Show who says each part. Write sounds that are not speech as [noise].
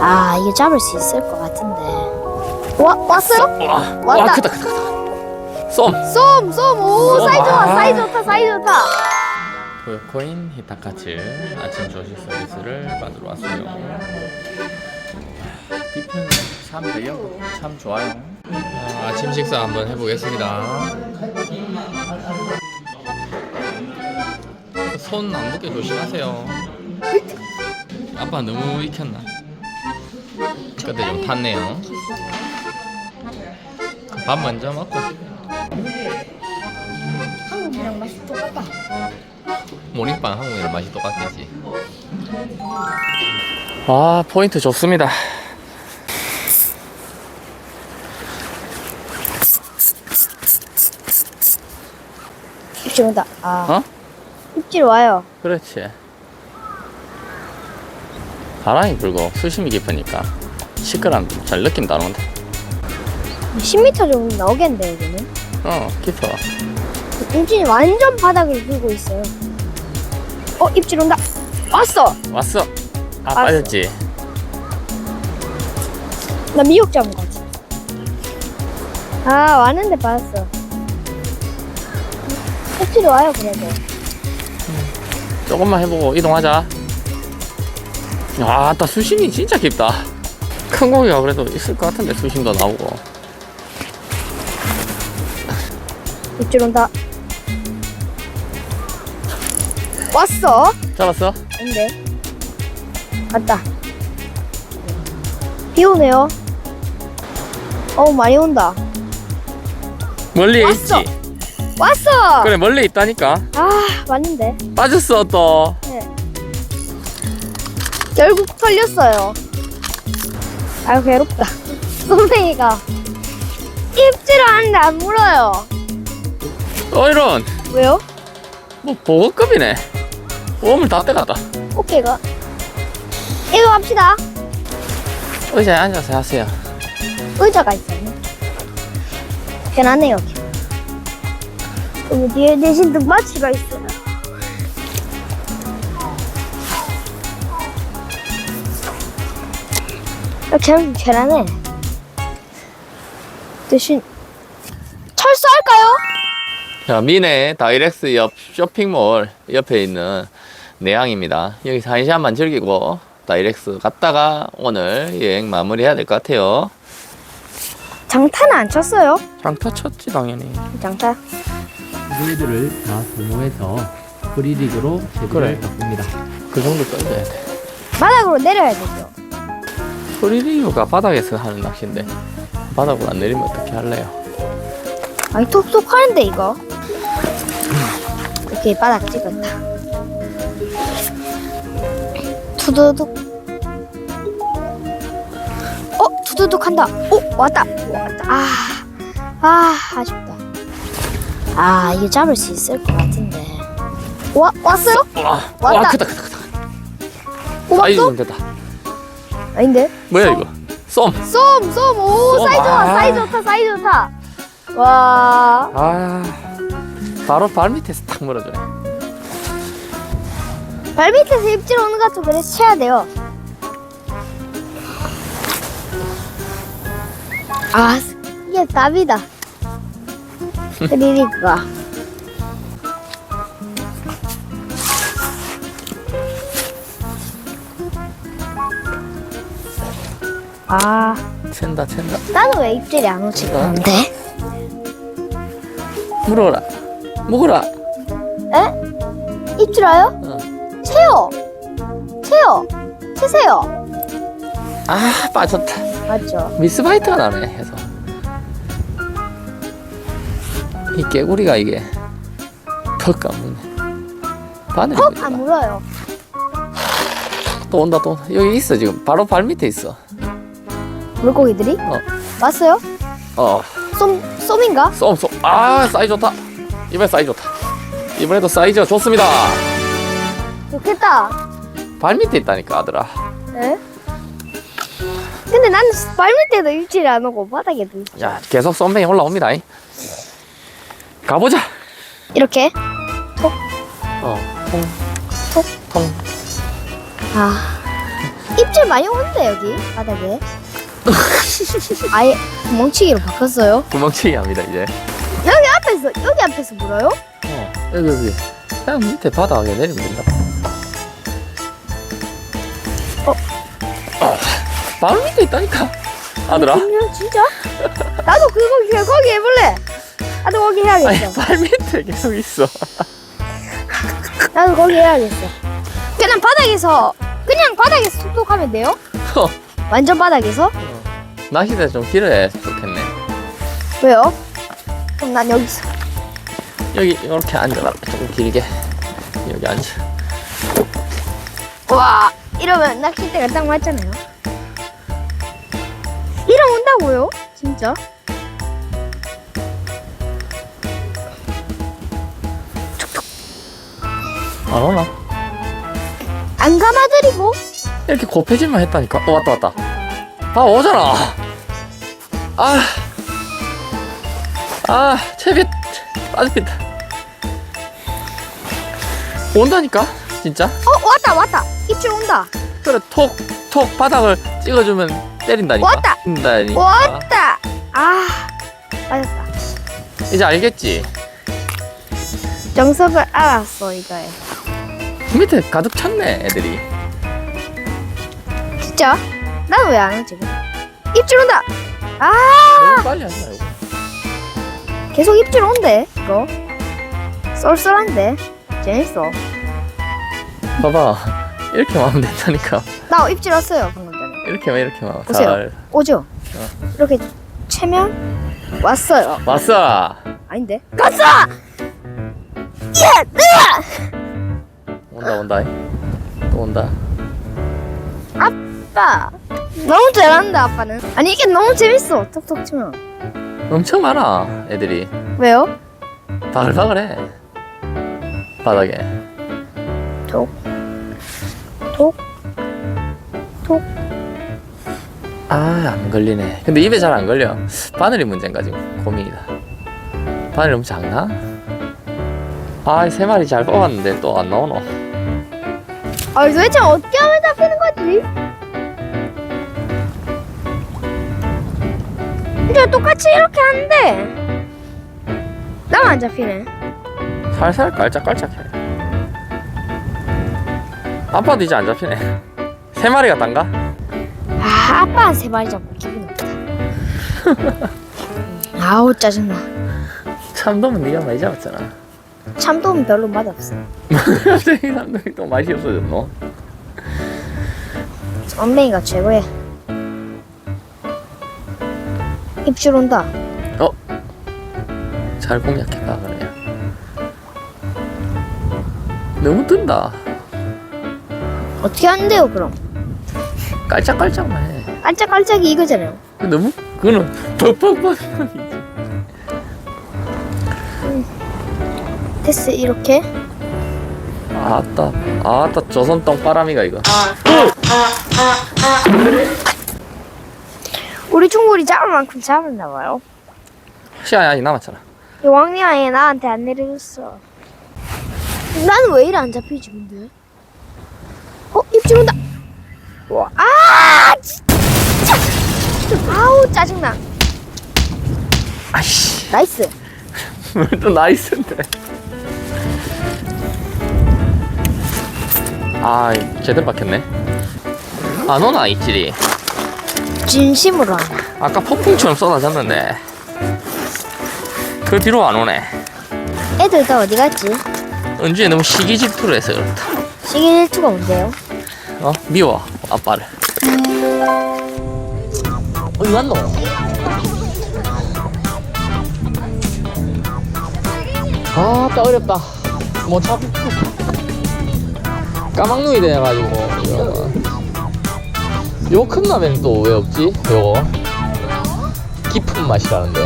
Speaker 1: 아 이거 잡을 수 있을 것 같은데 와 왔어요?
Speaker 2: 와,
Speaker 1: 왔다.
Speaker 2: 와 크다 크다 크다. 쏨.
Speaker 1: 쏨! 쏨! 오
Speaker 2: 쏨.
Speaker 1: 사이즈 좋아
Speaker 2: 아.
Speaker 1: 사이즈 좋다 사이즈 좋다
Speaker 2: 토요코인 히타카츠 아침 조식 서비스를 받으러 왔어요. 뒤편 참 돼요. 참 좋아요. 아, 아침 식사 한번 해보겠습니다. 손 안 붓게 조심하세요. 아빠 너무 익혔나? 근데 좀 탔네요. 밥 먼저 먹고.
Speaker 1: 한국이랑 맛이 똑같다
Speaker 2: 모닝빵 한국이랑 맛이 똑같겠지. 아 포인트 좋습니다.
Speaker 1: 입질 온다 아
Speaker 2: 어?
Speaker 1: 입질 와요
Speaker 2: 그렇지. 바람이 불고 수심이 깊으니까 시끄러움 잘 느낌 나는데.
Speaker 1: 10m 정도 나오겠는데 여기는
Speaker 2: 어 깊어.
Speaker 1: 입질이 완전 바닥을 긁고 있어요 어 입질 온다 왔어
Speaker 2: 왔어. 아
Speaker 1: 왔어.
Speaker 2: 빠졌지.
Speaker 1: 나 미역 잡은 거지 아 왔는데 받았어 입질이 와요 그래도
Speaker 2: 조금만 해보고 이동하자. 야, 나 수심이 진짜 깊다. 큰 고기가 그래도 있을 것 같은데 수심도 나오고.
Speaker 1: 입질 온다 왔어
Speaker 2: 잡았어?
Speaker 1: 근데 갔다 비 오네요 어우 많이 온다
Speaker 2: 멀리
Speaker 1: 왔어.
Speaker 2: 있지.
Speaker 1: 왔어
Speaker 2: 그래 멀리 있다니까.
Speaker 1: 아 왔는데
Speaker 2: 빠졌어 또.
Speaker 1: 네. 결국 털렸어요 아유 괴롭다 [laughs] 선생이가 입질을 하는데 안 물어요
Speaker 2: 어 이런.
Speaker 1: 왜요?
Speaker 2: 뭐 보급급이네. 오물 다 떼갔다.
Speaker 1: 오케이가 이거 합시다
Speaker 2: 의자에 앉아서 하세요.
Speaker 1: 의자가 있어요 편하네 여기 여기 뒤에 대신 등받이가 있어요 이렇게 하면 편하네 대신 철수할까요?
Speaker 2: 자 미네 다이렉스 옆 쇼핑몰 옆에 있는 내항입니다. 여기서 한 시간만 즐기고 다이렉스 갔다가 오늘 여행 마무리해야 될 것 같아요.
Speaker 1: 장타는 안 쳤어요
Speaker 2: 장타 쳤지 당연히.
Speaker 1: 장타
Speaker 3: 누이들을 다 소모해서
Speaker 2: 그래.
Speaker 3: 제도를 바꿉니다.
Speaker 2: 그 정도 던져야 돼.
Speaker 1: 바닥으로 내려야 되죠
Speaker 2: 프리리그가 바닥에서 하는 낚시인데 바닥으로 안 내리면 어떻게 할래요?
Speaker 1: 아니 톡톡 하는데 이거 오케이 바닥 찍었다 투두둑 어 투두둑 한다 오 왔다 왔다 아, 아 아쉽다 아 이거 잡을 수 있을 것 같은데 와 왔어요?
Speaker 2: 와,
Speaker 1: 왔다.
Speaker 2: 와 크다 크다 크다.
Speaker 1: 뽑았어?
Speaker 2: 좀 됐다.
Speaker 1: 아닌데
Speaker 2: 뭐야 이거? 쏨.
Speaker 1: 쏨쏨 오
Speaker 2: 쏨,
Speaker 1: 사이즈 좋아
Speaker 2: 아.
Speaker 1: 사이즈 좋다 사이즈 좋다 와
Speaker 2: 아 바로 발 밑에서 탁 물어주네.
Speaker 1: 발밑에서 입질 오는 것 같고 그래서 쳐야 돼요. 아, 이게 답이다. [laughs] 리리가. 아,
Speaker 2: 챈다 챈다.
Speaker 1: 나는 왜 입질이 안 오지? 근데?
Speaker 2: 물어라. 먹어라.
Speaker 1: 에? 입질 와요?
Speaker 2: 어.
Speaker 1: 채요. 채요. 채세요.
Speaker 2: 아 빠졌다.
Speaker 1: 맞죠?
Speaker 2: 미스바이트가 나네 해서 이 개구리가 이게 턱 까무네 바늘이
Speaker 1: 헉!
Speaker 2: 어디가?
Speaker 1: 안 물어요.
Speaker 2: 또 온다 또 온다 여기 있어 지금 바로 발 밑에 있어
Speaker 1: 물고기들이?
Speaker 2: 어.
Speaker 1: 왔어요?
Speaker 2: 어
Speaker 1: 쏨, 쏨인가?
Speaker 2: 쏨 쏨 아 사이즈 좋다 이번에 사이즈 좋다 이번에도 사이즈가 좋습니다
Speaker 1: 좋겠다.
Speaker 2: 발 밑에 있다니까 아들아
Speaker 1: 에? 근데 나는 발 밑에도 입질이 안 오고 바닥에도 있-
Speaker 2: 야 계속 쏨뱅이 올라옵니다 이. 가보자
Speaker 1: 이렇게
Speaker 2: 어통통
Speaker 1: 아 입질 많이 오는데 여기 바닥에. 아예 구멍치기로 바꿨어요.
Speaker 2: 구멍치기 합니다 이제.
Speaker 1: 여기 앞에서 여기 앞에서 물어요?
Speaker 2: 어, 여기 여기. 그냥 밑에 바닥에 내리면 된다.
Speaker 1: 어.
Speaker 2: 어, 바로 밑에 있다니까. 아들아.
Speaker 1: 그냥 진짜? 나도 그거 거기, 거기 해볼래. 나도 거기
Speaker 2: 아니
Speaker 1: 해야겠어.
Speaker 2: 발 밑에 계속 있어.
Speaker 1: 나도 거기 해야겠어. 그냥 바닥에서 그냥 바닥에서 톡톡하면 돼요?
Speaker 2: 어,
Speaker 1: 완전 바닥에서?
Speaker 2: 낚시대 좀 길어야 좋겠네.
Speaker 1: 왜요? 그럼 난 여기서.
Speaker 2: 여기 이렇게 앉아라. 좀 길게. 여기 앉아.
Speaker 1: 와 이러면 낚싯대가 딱 맞잖아요. 이러 온다고요? 진짜?
Speaker 2: 안 오나?
Speaker 1: 안 감아드리고
Speaker 2: 이렇게 곱해질만 했다니까. 어 왔다 왔다. 아 오잖아. 아. 아 채빗 빠집니다. 온다니까 진짜.
Speaker 1: 어 왔다 왔다 입질 온다
Speaker 2: 그래 톡 톡 바닥을 찍어주면 때린다니까.
Speaker 1: 왔다.
Speaker 2: 때린다니까.
Speaker 1: 왔다 아 맞았다
Speaker 2: 이제 알겠지.
Speaker 1: 정석을 알았어 이거에
Speaker 2: 밑에 가득 찼네 애들이.
Speaker 1: 진짜? 나는 왜안 오지? 입질 온다 아
Speaker 2: 너무 빨리 한다 이거.
Speaker 1: 계속 입질 온대 이거 쏠쏠한데 재밌어
Speaker 2: 봐봐 이렇게 하면 된다니까.
Speaker 1: 나 입질 왔어요 방금 전에
Speaker 2: 이렇게만 이렇게만.
Speaker 1: 보세요.
Speaker 2: 잘.
Speaker 1: 오죠? 이렇게 채면 왔어요
Speaker 2: 왔어.
Speaker 1: 아닌데 갔어 예 으아
Speaker 2: 온다 온다. 또 온다.
Speaker 1: 아빠 너무 잘한다 아빠는 아니 이게 너무 재밌어 톡톡 치면
Speaker 2: 엄청 많아 애들이.
Speaker 1: 왜요?
Speaker 2: 바글바글해. 바닥에.
Speaker 1: 톡 톡, 톡.
Speaker 2: 아, 안 걸리네. 근데 입에 잘 안 걸려. 바늘이 문제인가 지금 고민이다. 바늘이 너무 작나? 아, 세 마리 잘 뽑았는데 또 안 나오노.
Speaker 1: 아 도대체 어떻게 하면 잡히는 거지? 이제 똑같이 이렇게 하는데 나만 안 잡히네
Speaker 2: 살살 깔짝깔짝해. 아빠도 이제 안 잡히네. [laughs] 세 마리가 딴가?
Speaker 1: 아 아빠 한세 마리 잡고 기분 없다 [laughs] 아우 짜증나
Speaker 2: 참돔은 네가 많이 잡았잖아.
Speaker 1: 참돔은 별로 맛없어
Speaker 2: 갑자기 [laughs] 참돔이 또 맛이 없어졌노?
Speaker 1: 엄맹이가 최고야 입질 온다
Speaker 2: 어? 잘 공략해봐 그래. 너무 뜬다.
Speaker 1: 어떻게 하는데요 그럼
Speaker 2: 깔짝깔짝만 해.
Speaker 1: 깔짝깔짝이 이거잖아요
Speaker 2: 너무 그거는 퍽퍽퍽
Speaker 1: 됐어 이렇게
Speaker 2: 아따 아따 조선 똥바람이가 이거
Speaker 1: 우리 중국이 잡을 만큼 잡았나 봐요.
Speaker 2: 시간이 아직 남았잖아.
Speaker 1: 이 왕리아이 나한테 안 내려줬어. 나는 왜 이래 안 잡히지 근데? 어 입질 온다. 와, 아 진짜! 아우 짜증나.
Speaker 2: 아이씨.
Speaker 1: 나이스. [laughs]
Speaker 2: 또 나이스인데? 아 제대로 박혔네. 안 오나 입질이
Speaker 1: 진심으로 하나
Speaker 2: 아까 폭풍처럼 쏟아졌는데 그 뒤로 안 오네
Speaker 1: 애들 다 어디 갔지?
Speaker 2: 은주에 너무 시기 질투를 해서 그렇다
Speaker 1: 시계 일투가 뭔데요?
Speaker 2: 어? 미워 아빠를 어디 갔노? 아따 어렵다 못 잡. 까막눈이 돼가지고 요 큰 라면 또 왜 없지? 요거? 깊은 맛이라는데